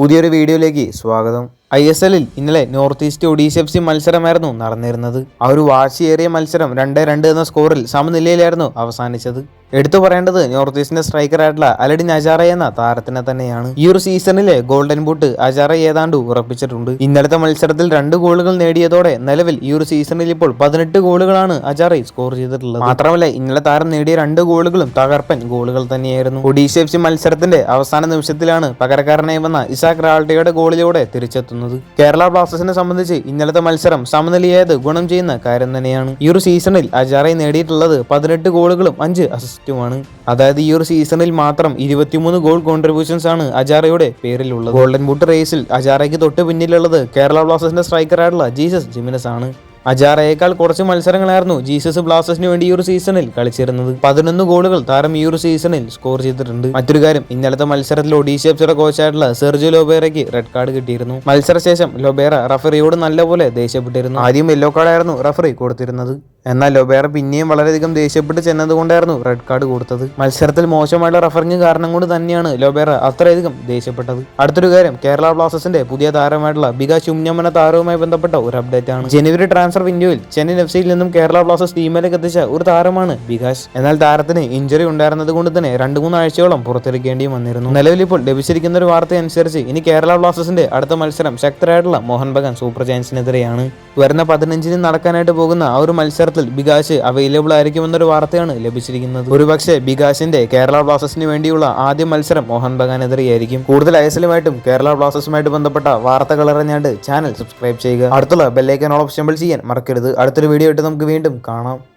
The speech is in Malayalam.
പുതിയൊരു വീഡിയോയിലേക്ക് സ്വാഗതം. ഐ എസ് എല്ലിൽ ഇന്നലെ north east Odisha F C മത്സരമായിരുന്നു നടന്നിരുന്നത്. ആ ഒരു വാശിയേറിയ മത്സരം രണ്ട് രണ്ട് എന്ന സ്കോറിൽ സമനിലയിലായിരുന്നു അവസാനിച്ചത്. എടുത്തു പറയേണ്ടത് നോർത്ത് ഈസ്റ്റിന്റെ സ്ട്രൈക്കറായിട്ടുള്ള അലഡിൻ അജാറ എന്ന താരത്തിനെ തന്നെയാണ്. ഈ ഒരു സീസണിലെ ഗോൾഡൻ ബൂട്ട് അജാറ ഏതാണ്ട് ഉറപ്പിച്ചിട്ടുണ്ട്. ഇന്നലത്തെ മത്സരത്തിൽ രണ്ട് ഗോളുകൾ നേടിയതോടെ നിലവിൽ ഈ ഒരു സീസണിൽ ഇപ്പോൾ പതിനെട്ട് ഗോളുകളാണ് അജാറ സ്കോർ ചെയ്തിട്ടുള്ളത്. മാത്രമല്ല ഇന്നലെ താരം നേടിയ രണ്ട് ഗോളുകളും തകർപ്പൻ ഗോളുകൾ തന്നെയായിരുന്നു. ഒഡീഷ എഫ് സി മത്സരത്തിന്റെ അവസാന നിമിഷത്തിലാണ് പകരക്കാരനായി വന്ന ഇസാഖ് റാൾട്ടിയുടെ ഗോളിലൂടെ തിരിച്ചെത്തുന്നത്. കേരള ബ്ലാസ്റ്റേഴ്സിനെ സംബന്ധിച്ച് ഇന്നലത്തെ മത്സരം സമനിലയായത് ഗുണം ചെയ്യുന്ന കാര്യം തന്നെയാണ്. ഈ ഒരു സീസണിൽ അജാറ നേടിയിട്ടുള്ളത് പതിനെട്ട് ഗോളുകളും അഞ്ച് അസിസ്റ്റുമാണ് അതായത് ഈ ഒരു സീസണിൽ മാത്രം ഇരുപത്തിമൂന്ന് ഗോൾ കോൺട്രിബ്യൂഷൻസ് ആണ് അജാറയുടെ പേരിലുള്ളത്. ഗോൾഡൻ ബൂട്ട് റേസിൽ അജാറയ്ക്ക് തൊട്ട് പിന്നിലുള്ളത് കേരള ബ്ലാസ്റ്റേഴ്സിന്റെ സ്ട്രൈക്കറായിട്ടുള്ള ജീസസ് ജിമിനസ് ആണ്. അജാറയേക്കാൾ കുറച്ച് മത്സരങ്ങളായിരുന്നു ജീസസ് ബ്ലാസ്റ്റേഴ്സിന് വേണ്ടി ഈ ഒരു സീസണിൽ കളിച്ചിരുന്നത്. പതിനൊന്ന് ഗോളുകൾ താരം ഈ ഒരു സീസണിൽ സ്കോർ ചെയ്തിട്ടുണ്ട്. മറ്റൊരു കാര്യം ഇന്നലത്തെ മത്സരത്തിൽ ഒഡീഷ എഫ്സിയുടെ കോച്ചായിട്ടുള്ള സെർജു ലോബേറയ്ക്ക് റെഡ് കാർഡ് കിട്ടിയിരുന്നു. മത്സരശേഷം ലോബേറ റഫറിയോട് നല്ലപോലെ ദേഷ്യപ്പെട്ടിരുന്നു. ആദ്യം യെല്ലോ കാർഡായിരുന്നു റഫറി കൊടുത്തിരുന്നത്. എന്നാൽ ലൊബേറ പിന്നെയും വളരെയധികം ദേഷ്യപ്പെട്ട് ചെന്നതുകൊണ്ടായിരുന്നു റെഡ് കാർഡ് കൊടുത്തത്. മത്സരത്തിൽ മോശമായുള്ള റഫറിങ് കാരണം കൊണ്ട് തന്നെയാണ് ലൊബേറ അത്രയധികം ദേഷ്യപ്പെട്ടത്. അടുത്തൊരു കാര്യം കേരള ബ്ലാസ്റ്റേഴ്സിന്റെ പുതിയ താരമായിട്ടുള്ള ബിക ചുമ്ഞ്ഞമ്മന താരവുമായി ബന്ധപ്പെട്ട ഒരു അപ്ഡേറ്റ് ആണ്. ജനുവരി ട്രാൻസ്ഫർ വിൻഡോയിൽ ചെന്നൈ എഫ് സിയിൽ നിന്നും കേരള ബ്ലാസ്റ്റേഴ്സ് ടീമിലേക്ക് എത്തിച്ച ഒരു താരമാണ് വികാസ് എന്നാൽ താരത്തിന് ഇഞ്ചറി ഉണ്ടായിരുന്നത് കൊണ്ട് തന്നെ രണ്ട് മൂന്ന് ആഴ്ചയോളം പുറത്തിരിക്കേണ്ടിയും വന്നിരുന്നു. നിലവിൽ ഇപ്പോൾ ലഭിച്ചിരിക്കുന്ന ഒരു വാർത്ത അനുസരിച്ച് ഇനി കേരള ബ്ലാസ്റ്റേഴ്സിന്റെ അടുത്ത മത്സരം ശക്തരായിട്ടുള്ള മോഹൻ ബഗാൻ സൂപ്പർ ജയൻസിനെതിരെയാണ്. വരുന്ന പതിനഞ്ചിന് നടക്കാനായിട്ട് പോകുന്ന ആ ഒരു മത്സരത്തിൽ ബികാശ് അവൈലബിൾ ആയിരിക്കുമെന്നൊരു വാർത്തയാണ് ലഭിച്ചിരിക്കുന്നത്. ഒരുപക്ഷെ ബികാശിന്റെ കേരള ബ്ലാസ്റ്റേഴ്സിന് വേണ്ടിയുള്ള ആദ്യ മത്സരം മോഹൻ ബഗാനെതിരെയായിരിക്കും. കൂടുതൽ ഐസലുമായിട്ടും കേരള ബ്ലാസ്റ്റേഴ്സുമായിട്ട് ബന്ധപ്പെട്ട വാർത്തകൾ അറിഞ്ഞാണ്ട് ചാനൽ സബ്സ്ക്രൈബ് ചെയ്യുക. അടുത്തുള്ള ബെല്ലൈക്കൻ ഓൾ ഓപ്ഷൻ ചെയ്യാൻ മറക്കരുത്. അടുത്തൊരു വീഡിയോ ആയിട്ട് നമുക്ക് വീണ്ടും കാണാം.